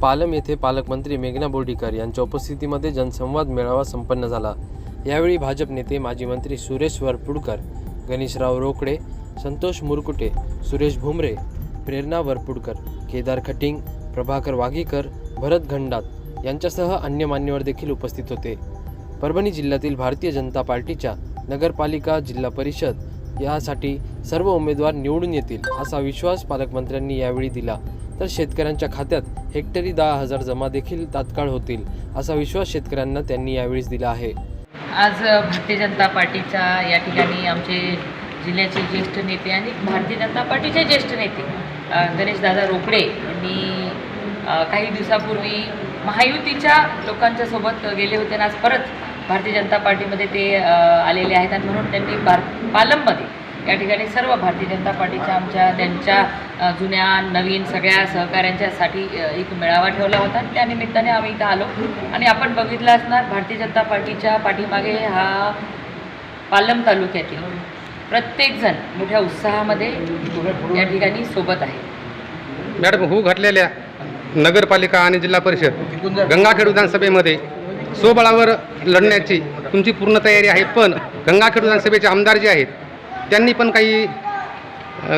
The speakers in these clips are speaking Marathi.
पालम येथे पालकमंत्री मेघना बोर्डीकर यांच्या उपस्थितीमध्ये जनसंवाद मेळावा संपन्न झाला. यावेळी भाजप नेते माजी मंत्री सुरेश वरपुडकर गणेशराव रोकडे संतोष मुरकुटे सुरेश भुमरे प्रेरणा वरपुडकर केदार खटिंग प्रभाकर वाघीकर भरत घंडात यांच्यासह अन्य मान्यवर देखील उपस्थित होते. परभणी जिल्ह्यातील भारतीय जनता पार्टीच्या नगरपालिका जिल्हा परिषद यासाठी सर्व उमेदवार निवडून येतील असा विश्वास पालकमंत्र्यांनी यावेळी दिला. तर शेतकऱ्यांच्या खात्यात हेक्टरी दहा हजार जमा देखील तात्काळ होतील असा विश्वास शेतकऱ्यांना त्यांनी यावेळीच दिला आहे. आज भारतीय जनता पार्टीच्या या ठिकाणी आमचे जिल्ह्याचे ज्येष्ठ नेते आणि भारतीय जनता पार्टीचे ज्येष्ठ नेते गणेश गणेशदादा रोकडे यांनी काही दिवसापूर्वी महायुतीच्या लोकांच्या सोबत गेले होते आणि आज परत भारतीय जनता पार्टीमध्ये ते आलेले आहेत आणि म्हणून त्यांनी भार पालममध्ये या ठिकाणी सर्व भारतीय जनता पार्टीच्या आमच्या त्यांच्या जुन्या नवीन सगळ्या सहकाऱ्यांच्यासाठी एक मेळावा ठेवला होता. त्या निमित्ताने आम्ही इथं आलो. आणि आपण बघितलं असणार भारतीय जनता पार्टीच्या पाठीमागे हा पालम तालुक्यातील प्रत्येकजण मोठ्या उत्साहामध्ये या ठिकाणी सोबत आहे. मॅडम होऊ घातलेल्या नगरपालिका आणि जिल्हा परिषद गंगाखेड विधानसभेमध्ये स्वबळावर लढण्याची तुमची पूर्ण तयारी आहे पण गंगाखेड विधानसभेचे आमदार जे आहेत त्यांनी पण काही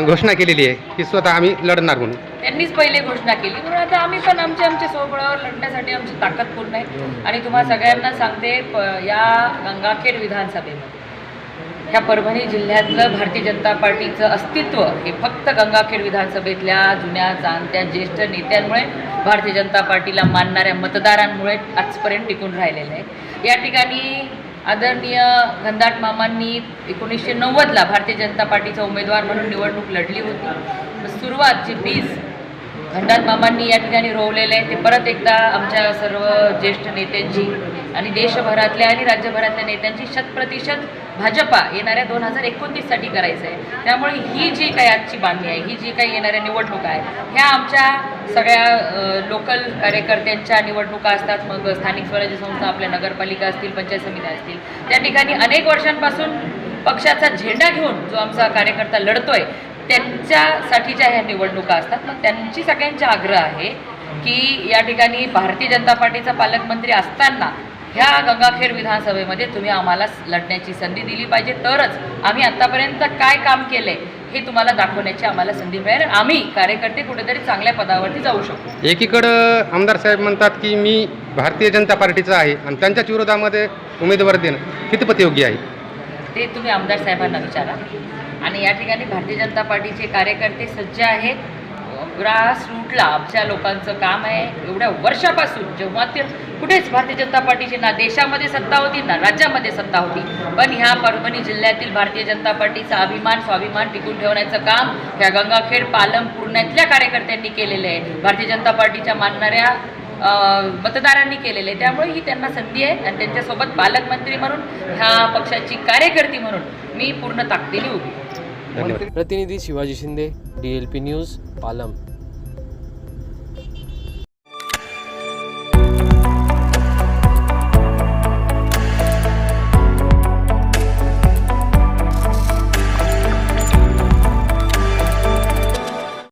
घोषणा केलेली आहे की स्वतः आम्ही लढणार म्हणून. त्यांनीच पहिले घोषणा केली. म्हणून आता आम्ही पण आमच्या आमच्या सोबळावर लढण्यासाठी आमची ताकद पूर्ण आहे. आणि तुम्हाला सगळ्यांना सांगते प या गंगाखेड विधानसभेमध्ये ह्या परभणी जिल्ह्यातलं भारतीय जनता पार्टीचं अस्तित्व हे फक्त गंगाखेड विधानसभेतल्या जुन्या जाणत्या ज्येष्ठ नेत्यांमुळे भारतीय जनता पार्टीला मानणाऱ्या मतदारांमुळे आजपर्यंत टिकून राहिलेलं आहे. या ठिकाणी आदरणीय घनदाट मामांनी एकोणीसशे नव्वदला भारतीय जनता पार्टीचा उमेदवार म्हणून निवडणूक लढली होती. सुरुवात जी बीज खंडात मामांनी या ठिकाणी रोवलेलं आहे ते परत एकदा आमच्या सर्व ज्येष्ठ नेत्यांची आणि देशभरातल्या आणि राज्यभरातल्या नेत्यांची शतप्रतिशत भाजपा येणाऱ्या दोन हजार एकोणतीससाठी करायचं आहे त्यामुळे ही जी काही आजची बांधणी आहे ही जी काही येणाऱ्या निवडणुका आहे ह्या आमच्या सगळ्या लोकल कार्यकर्त्यांच्या निवडणुका असतात. मग स्थानिक स्वराज्य संस्था आपल्या नगरपालिका असतील पंचायत समित्या असतील. त्या ठिकाणी अनेक वर्षांपासून पक्षाचा झेंडा घेऊन जो आमचा कार्यकर्ता लढतोय त्यांच्यासाठीच्या ह्या निवडणुका असतात मग त्यांची सगळ्यांचा आग्रह आहे की या ठिकाणी भारतीय जनता पार्टीचा पालकमंत्री असताना ह्या गंगाखेड विधानसभेमध्ये तुम्ही आम्हाला लढण्याची संधी दिली पाहिजे. तरच आम्ही आत्तापर्यंत काय काम केलंय हे तुम्हाला दाखवण्याची आम्हाला संधी मिळेल आम्ही कार्यकर्ते कुठेतरी चांगल्या पदावरती जाऊ शकतो एकीकडं आमदार साहेब म्हणतात की मी भारतीय जनता पार्टीचा आहे आणि त्यांच्याच विरोधामध्ये उमेदवार देणं कितपत योग्य आहे? ते तुम्ही आमदार साहेबांना विचारा. आणि या ठिकाणी भारतीय जनता पार्टीचे कार्यकर्ते सज्ज आहेत. ग्रास रूटला आमच्या लोकांचं काम आहे. एवढ्या वर्षापासून जेव्हा ते कुठेच भारतीय जनता पार्टीची ना देशामध्ये सत्ता होती ना राज्यामध्ये सत्ता होती. पण ह्या परभणी जिल्ह्यातील भारतीय जनता पार्टीचा अभिमान स्वाभिमान टिकून ठेवण्याचं काम ह्या गंगाखेड पालम पूर्णातल्या कार्यकर्त्यांनी केलेलं आहे. भारतीय जनता पार्टीच्या मानणाऱ्या मतदारांनी केलेले. आहे त्यामुळे ही त्यांना संधी आहे आणि त्यांच्यासोबत पालकमंत्री म्हणून ह्या पक्षाची कार्यकर्ती म्हणून मी पूर्ण ताकदीने उभी प्रतिनिधी Shivaji Shinde D L P news Palam.